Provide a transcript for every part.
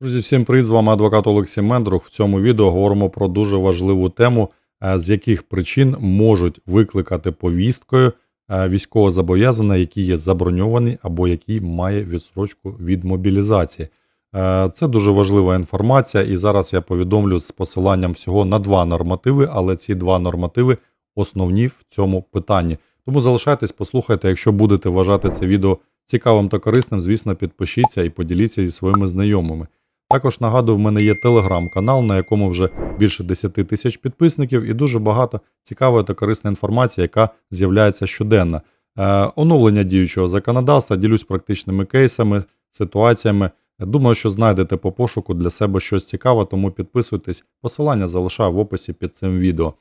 Друзі, всім привіт! З вами адвокат Олексій Мендрух. В цьому відео говоримо про дуже важливу тему, е, з яких причин можуть викликати повісткою е, військовозобов'язаного, який є заброньований або який має відсрочку від мобілізації. Е, Це дуже важлива інформація, і зараз я повідомлю з посиланням всього на два нормативи, але ці два нормативи основні в цьому питанні. Тому залишайтесь, послухайте, якщо будете вважати це відео цікавим та корисним, звісно, підпишіться і поділіться зі своїми знайомими. Також нагадую, в мене є телеграм-канал, на якому вже більше 10 тисяч підписників, і дуже багато цікавої та корисної інформації, яка з'являється щоденно. Е, оновлення діючого законодавства, ділюсь практичними кейсами, ситуаціями. Думаю, що знайдете по пошуку для себе щось цікаве, тому підписуйтесь. Посилання залишаю в описі під цим відео.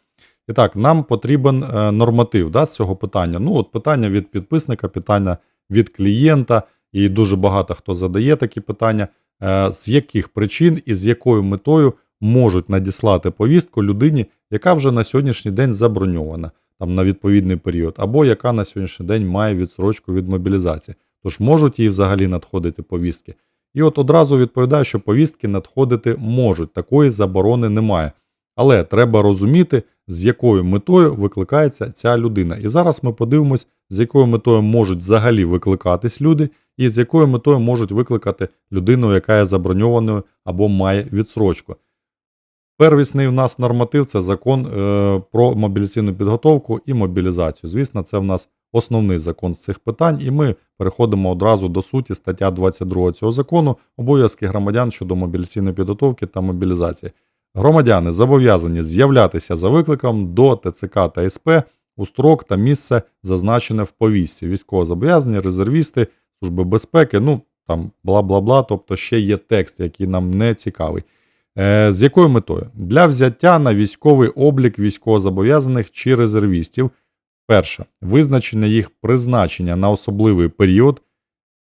І так, нам потрібен е, норматив да, з цього питання. Ну, от питання від підписника, питання від клієнта, і дуже багато хто задає такі питання. Е, з яких причин і з якою метою можуть надіслати повістку людині, яка вже на сьогоднішній день заброньована там на відповідний період, або яка на сьогоднішній день має відсрочку від мобілізації. Тож можуть їй взагалі надходити повістки. І от одразу відповідаю, що повістки надходити можуть, такої заборони немає. Але треба розуміти, з якою метою викликається ця людина. І зараз ми подивимось, з якою метою можуть взагалі викликатись люди, і з якою метою можуть викликати людину, яка є заброньованою або має відсрочку. Первісний у нас норматив це закон е, про мобілізаційну підготовку і мобілізацію. Звісно, це в нас основний закон з цих питань, і ми переходимо одразу до суті стаття 22 цього закону обов'язки громадян щодо мобілізаційної підготовки та мобілізації. Громадяни зобов'язані з'являтися за викликом до ТЦК та СП у строк та місце, зазначене в повістці. Військовозобов'язані, резервісти, служби безпеки, ну там бла бла бла. Тобто ще є текст, який нам не цікавий. Е, З якою метою? Для взяття на військовий облік військовозобов'язаних чи резервістів. Перше визначення їх призначення на особливий період.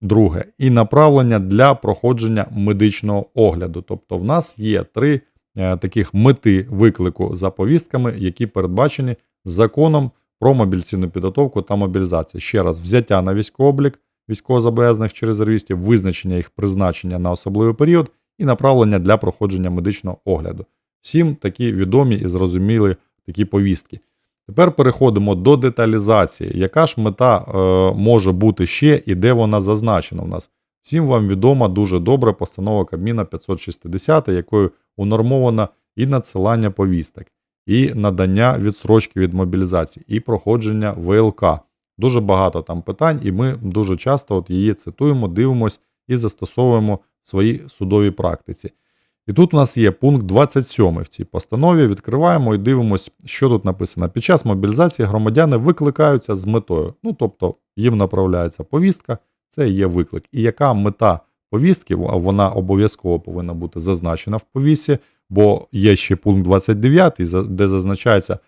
Друге і направлення для проходження медичного огляду. Тобто, в нас є три е, таких мети виклику за повістками, які передбачені законом про мобілізаційну підготовку та мобілізацію. Ще раз, взяття на військовий облік військовозобов'язаних чи резервістів, визначення їх призначення на особливий період і направлення для проходження медичного огляду. Всім такі відомі і зрозумілі такі повістки. Тепер переходимо до деталізації. Яка ж мета е, може бути ще і де вона зазначена у нас? Всім вам відома дуже добре постанова Кабміна 560, якою унормовано і надсилання повісток, і надання відсрочки від мобілізації, і проходження ВЛК. Дуже багато там питань, і ми дуже часто от її цитуємо, дивимося і застосовуємо в своїй судовій практиці. І тут у нас є пункт 27 в цій постанові. Відкриваємо і дивимося, що тут написано. Під час мобілізації громадяни викликаються з метою. Ну, тобто їм направляється повістка, це є виклик. І яка мета повістки, вона обов'язково повинна бути зазначена в повісті, бо є ще пункт 29, де зазначається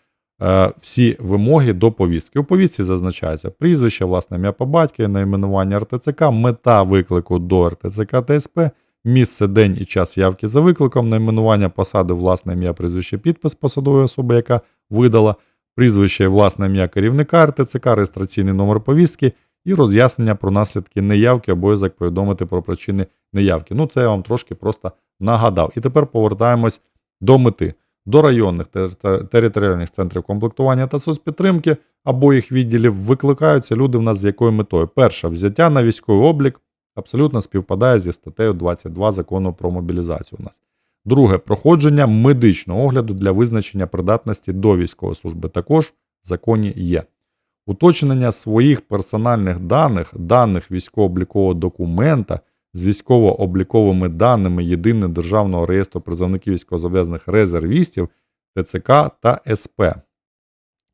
е, всі вимоги до повістки. У повістці зазначається прізвище, власне ім'я по батькові, найменування РТЦК, мета виклику до РТЦК та СП, місце, день і час явки за викликом, найменування посади, власне ім'я, прізвище, підпис посадової особи, яка видала, прізвище, власне ім'я керівника РТЦК, реєстраційний номер повістки і роз'яснення про наслідки неявки, обов'язок повідомити про причини неявки. Ну, це я вам трошки просто нагадав. І тепер повертаємось до мети. До районних територіальних центрів комплектування та соцпідтримки або їх відділів викликаються люди в нас з якою метою. Перша взяття на військовий облік абсолютно співпадає зі статтею 22 закону про мобілізацію. У нас друге проходження медичного огляду для визначення придатності до військової служби. Також в законі є. Уточнення своїх персональних даних, даних військово-облікового документа з військово-обліковими даними Єдиного державного реєстру призовників військовозобов'язаних резервістів ТЦК та СП.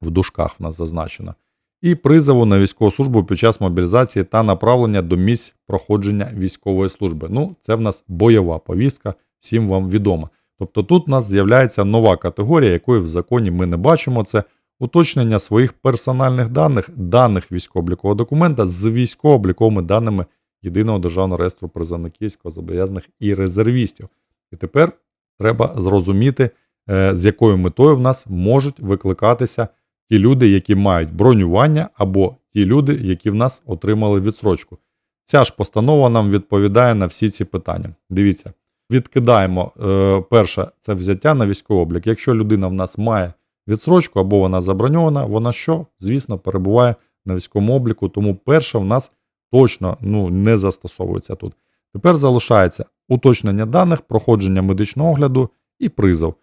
В дужках в нас зазначено. І призову на військову службу під час мобілізації та направлення до місць проходження військової служби. Ну, це в нас бойова повістка, всім вам відома. Тобто тут у нас з'являється нова категорія, якої в законі ми не бачимо. Це уточнення своїх персональних даних, даних військово-облікового документа з військово-обліковими даними Єдиного державного реєстру призовників військовозобов'язаних і резервістів. І тепер треба зрозуміти, е, з якою метою в нас можуть викликатися ті люди, які мають бронювання, або ті люди, які в нас отримали відсрочку. Ця ж постанова нам відповідає на всі ці питання. Дивіться, Відкидаємо е, перше це взяття на військовий облік. Якщо людина в нас має відсрочку або вона заброньована, вона що? Звісно, перебуває на військовому обліку, тому перше в нас точно ну, не застосовується тут. Тепер залишається уточнення даних, проходження медичного огляду і призов.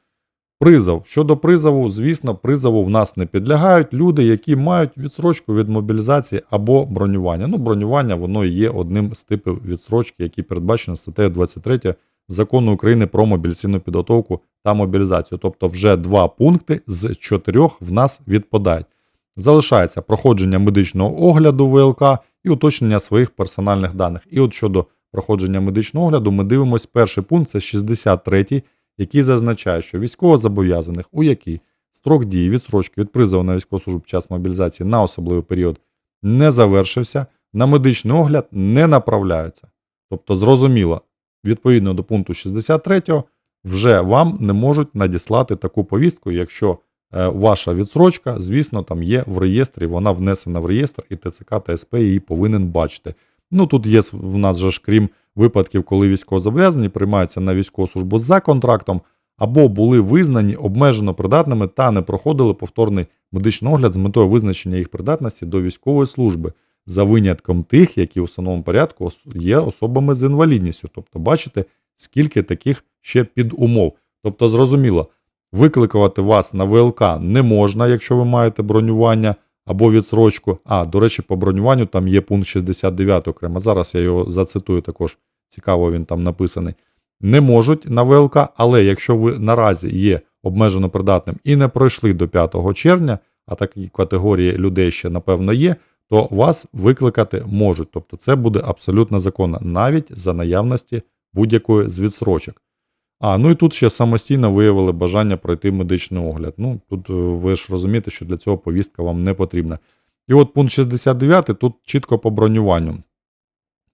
Призов. Щодо призову, звісно, призову в нас не підлягають люди, які мають відсрочку від мобілізації або бронювання. Ну, бронювання воно є одним з типів відсрочки, які передбачені статтею 23 закону України про мобілізаційну підготовку та мобілізацію. Тобто, вже два пункти з чотирьох в нас відпадають. Залишається проходження медичного огляду ВЛК і уточнення своїх персональних даних. І от щодо проходження медичного огляду, ми дивимось перший пункт, це 63 який зазначає, що військовозобов'язаних, у який строк дії відсрочки від призову на військову службу час мобілізації на особливий період не завершився, на медичний огляд не направляються. Тобто, зрозуміло, відповідно до пункту 63 вже вам не можуть надіслати таку повістку, якщо ваша відсрочка, звісно, там є в реєстрі, вона внесена в реєстр, і ТЦК та СП її повинен бачити. Ну тут є в нас же ж крім випадків, коли військовозобов'язані приймаються на військову службу за контрактом, або були визнані обмежено придатними та не проходили повторний медичний огляд з метою визначення їх придатності до військової служби, за винятком тих, які у встановленому порядку є особами з інвалідністю. Тобто, бачите, скільки таких ще під умов. Тобто, зрозуміло, викликувати вас на ВЛК не можна, якщо ви маєте бронювання або відсрочку. А, до речі, по бронюванню там є пункт 69 окремо. Зараз я його зацитую також. Цікаво, він там написаний. Не можуть на ВЛК, але якщо ви наразі є обмежено придатним і не пройшли до 5 червня, а такі категорії людей ще напевно є, то вас викликати можуть. Тобто це буде абсолютно законно, навіть за наявності будь-якої з відсрочок. А, ну і тут ще самостійно виявили бажання пройти медичний огляд. Ну, тут е, ви ж розумієте, що для цього повістка вам не потрібна. І от пункт 69 тут чітко по бронюванню.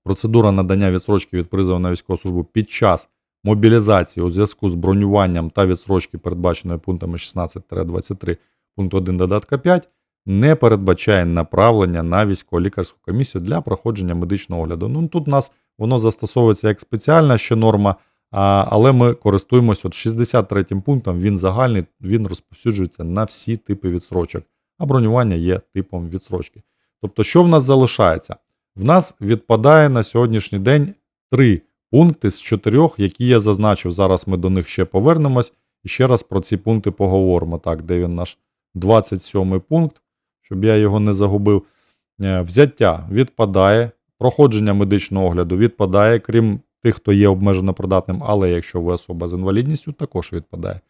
Процедура надання відсрочки від призову на військову службу під час мобілізації у зв'язку з бронюванням та відсрочки, передбаченої пунктами 16-23 пункту 1 додатка 5, не передбачає направлення на військово-лікарську комісію для проходження медичного огляду. Ну тут у нас воно застосовується як спеціальна ще норма, але ми користуємося от 63 пунктом, він загальний, він розповсюджується на всі типи відсрочок, а бронювання є типом відсрочки. Тобто, що в нас залишається? В нас відпадає на сьогоднішній день три пункти з чотирьох, які я зазначив. Зараз ми до них ще повернемось і ще раз про ці пункти поговоримо. Так, де він наш 27 пункт, щоб я його не загубив. Е, Взяття відпадає, проходження медичного огляду відпадає, крім тих, хто є обмежено придатним, але якщо ви особа з інвалідністю, також відпадає.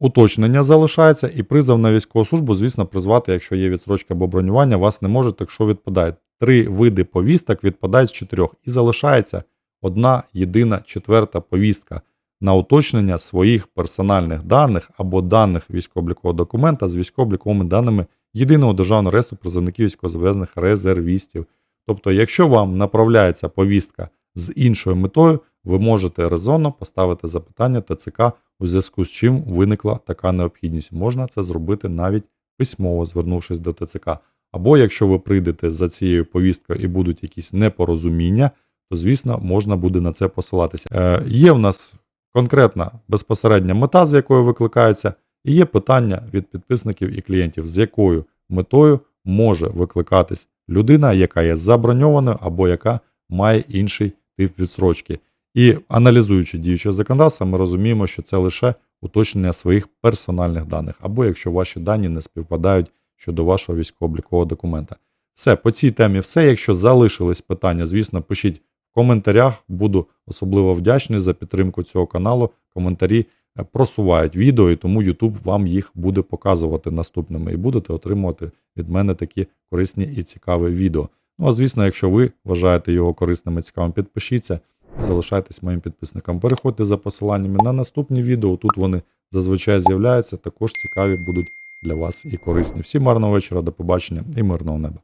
Уточнення залишається, і призов на військову службу, звісно, призвати, якщо є відсрочка або бронювання, вас не можуть, так що відпадає. Три види повісток відпадають з чотирьох. І залишається одна єдина четверта повістка на уточнення своїх персональних даних або даних військово-облікового документа з військово-обліковими даними єдиного державного реєстру призовників військовозобов'язаних резервістів. Тобто, якщо вам направляється повістка з іншою метою, ви можете резонно поставити запитання ТЦК, у зв'язку з чим виникла така необхідність. Можна це зробити навіть письмово, звернувшись до ТЦК. Або якщо ви прийдете за цією повісткою і будуть якісь непорозуміння, то звісно можна буде на це посилатися. Е, є в нас конкретна безпосередня мета, з якою викликається, і є питання від підписників і клієнтів, з якою метою може викликатись людина, яка є заброньованою або яка має інший тип відсрочки. І аналізуючи діюче законодавство, ми розуміємо, що це лише уточнення своїх персональних даних, або якщо ваші дані не співпадають щодо вашого військово-облікового документа. Все, по цій темі все. Якщо залишились питання, звісно, пишіть в коментарях. Буду особливо вдячний за підтримку цього каналу. Коментарі е, просувають відео, і тому YouTube вам їх буде показувати наступними і будете отримувати від мене такі корисні і цікаві відео. Ну а звісно, якщо ви вважаєте його корисним і цікавим, підпишіться і залишайтесь моїм підписником. Переходьте за посиланнями на наступні відео. Тут вони зазвичай з'являються. Також цікаві будуть для вас і корисні. Всім гарного вечора, до побачення і мирного неба.